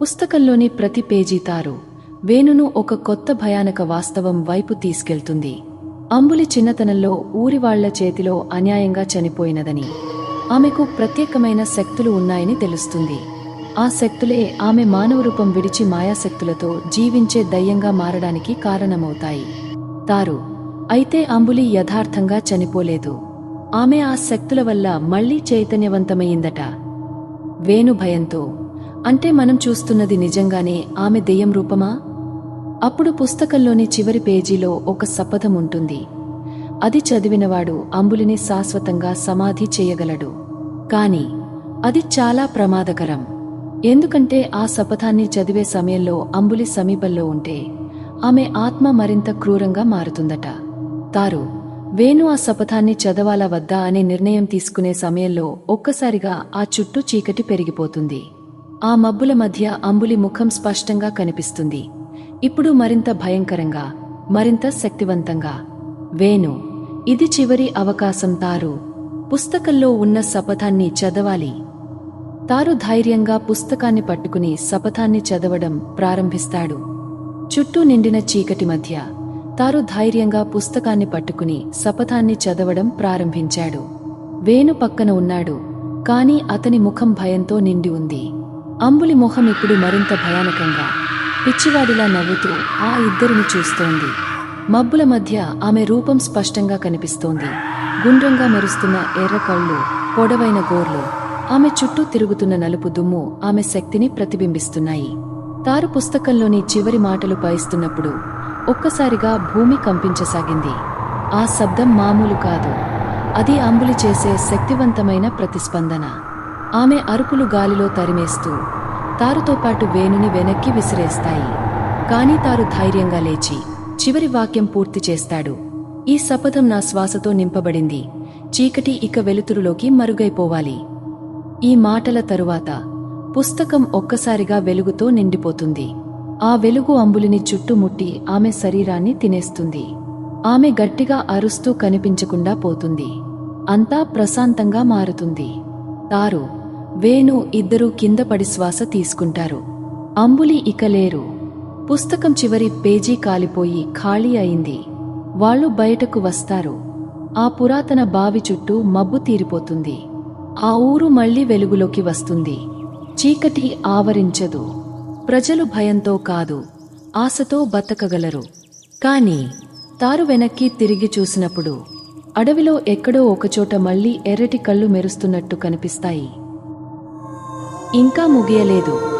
పుస్తకంలోని ప్రతి పేజీ తారు వేణును ఒక కొత్త భయానక వాస్తవం వైపు తీసుకెళ్తుంది. అంబులి చిన్నతనంలో ఊరివాళ్ళ చేతిలో అన్యాయంగా చనిపోయినదని ఆమెకు ప్రత్యేకమైన శక్తులు ఉన్నాయని తెలుస్తుంది. ఆ శక్తులే ఆమె మానవ రూపం విడిచి మాయాశక్తులతో జీవించే దయ్యంగా మారడానికి కారణమవుతాయి. తారు అయితే అంబులి యథార్థంగా చనిపోలేదు. ఆమె ఆ శక్తుల వల్ల మళ్ళీ చైతన్యవంతమయ్యిందట. వేణు భయంతో అంటే మనం చూస్తున్నది నిజంగానే ఆమె దెయ్యం రూపమా? అప్పుడు పుస్తకంలోని చివరి పేజీలో ఒక శపథం ఉంటుంది. అది చదివినవాడు అంబులిని శాశ్వతంగా సమాధి చేయగలడు. కాని అది చాలా ప్రమాదకరం. ఎందుకంటే ఆ శపథాన్ని చదివే సమయంలో అంబులి సమీపంలో ఉంటే ఆమె ఆత్మ మరింత క్రూరంగా మారుతుందట. తారు వేణు ఆ శపథాన్ని చదవాలా వద్దా అనే నిర్ణయం తీసుకునే సమయంలో ఒక్కసారిగా ఆ చుట్టూ చీకటి పెరిగిపోతుంది. ఆ మబ్బుల మధ్య అంబులి ముఖం స్పష్టంగా కనిపిస్తుంది. ఇప్పుడు మరింత భయంకరంగా మరింత శక్తివంతంగా. వేణు ఇది చివరి అవకాశం తారు. పుస్తకంలో ఉన్న శపథాన్ని చదవాలి. తారు ధైర్యంగా పుస్తకాన్ని పట్టుకుని శపథాన్ని చదవడం ప్రారంభిస్తాడు. చుట్టూ నిండిన చీకటి మధ్య తారు ధైర్యంగా పుస్తకాన్ని పట్టుకుని శపథాన్ని చదవడం ప్రారంభించాడు. వేణు పక్కన ఉన్నాడు కాని అతని ముఖం భయంతో నిండి ఉంది. అంబులి మొహం ఇప్పుడు మరింత భయానకంగా. పిచ్చివాడిలా నవ్వుతూ ఆ ఇద్దరిని చూస్తోంది. మబ్బుల మధ్య ఆమె రూపం స్పష్టంగా కనిపిస్తోంది. గుండ్రంగా మెరుస్తున్న ఎర్ర కళ్ళు పొడవైన గోర్లు ఆమె చుట్టూ తిరుగుతున్న నలుపు దుమ్ము ఆమె శక్తిని ప్రతిబింబిస్తున్నాయి. తారు పుస్తకంలోని చివరి మాటలు పయిస్తున్నప్పుడు ఒక్కసారిగా భూమి కంపించసాగింది. ఆ శబ్దం మామూలు కాదు. అది అంబులి చేసే శక్తివంతమైన ప్రతిస్పందన. ఆమె అరుపులు గాలిలో తరిమేస్తూ తారుతో పాటు వేణుని వెనక్కి విసిరేస్తాయి. కాని తారు ధైర్యంగా లేచి చివరి వాక్యం పూర్తి చేస్తాడు. ఈ శపథం నా శ్వాసతో నింపబడింది. చీకటి ఇక వెలుతురులోకి మరుగైపోవాలి. ఈ మాటల తరువాత పుస్తకం ఒక్కసారిగా వెలుగుతో నిండిపోతుంది. ఆ వెలుగు అంబులిని చుట్టుముట్టి ఆమె శరీరాన్ని తినేస్తుంది. ఆమె గట్టిగా అరుస్తూ కనిపించకుండా పోతుంది. అంతా ప్రశాంతంగా మారుతుంది. తారు వేణు ఇద్దరూ కింద పడి శ్వాస తీసుకుంటారు. అంబులి ఇక లేరు. పుస్తకం చివరి పేజీ కాలిపోయి ఖాళీ అయింది. వాళ్ళు బయటకు వస్తారు. ఆ పురాతన బావి చుట్టూ మబ్బు తీరిపోతుంది. ఆ ఊరు మళ్ళీ వెలుగులోకి వస్తుంది. చీకటి ఆవరించదు. ప్రజలు భయంతో కాదు ఆశతో బతకగలరు. కాని తారు వెనక్కి తిరిగి చూసినప్పుడు అడవిలో ఎక్కడో ఒకచోట మళ్ళీ ఎర్రటి కళ్ళు మెరుస్తున్నట్టు కనిపిస్తాయి. ఇంకా ముగియలేదు.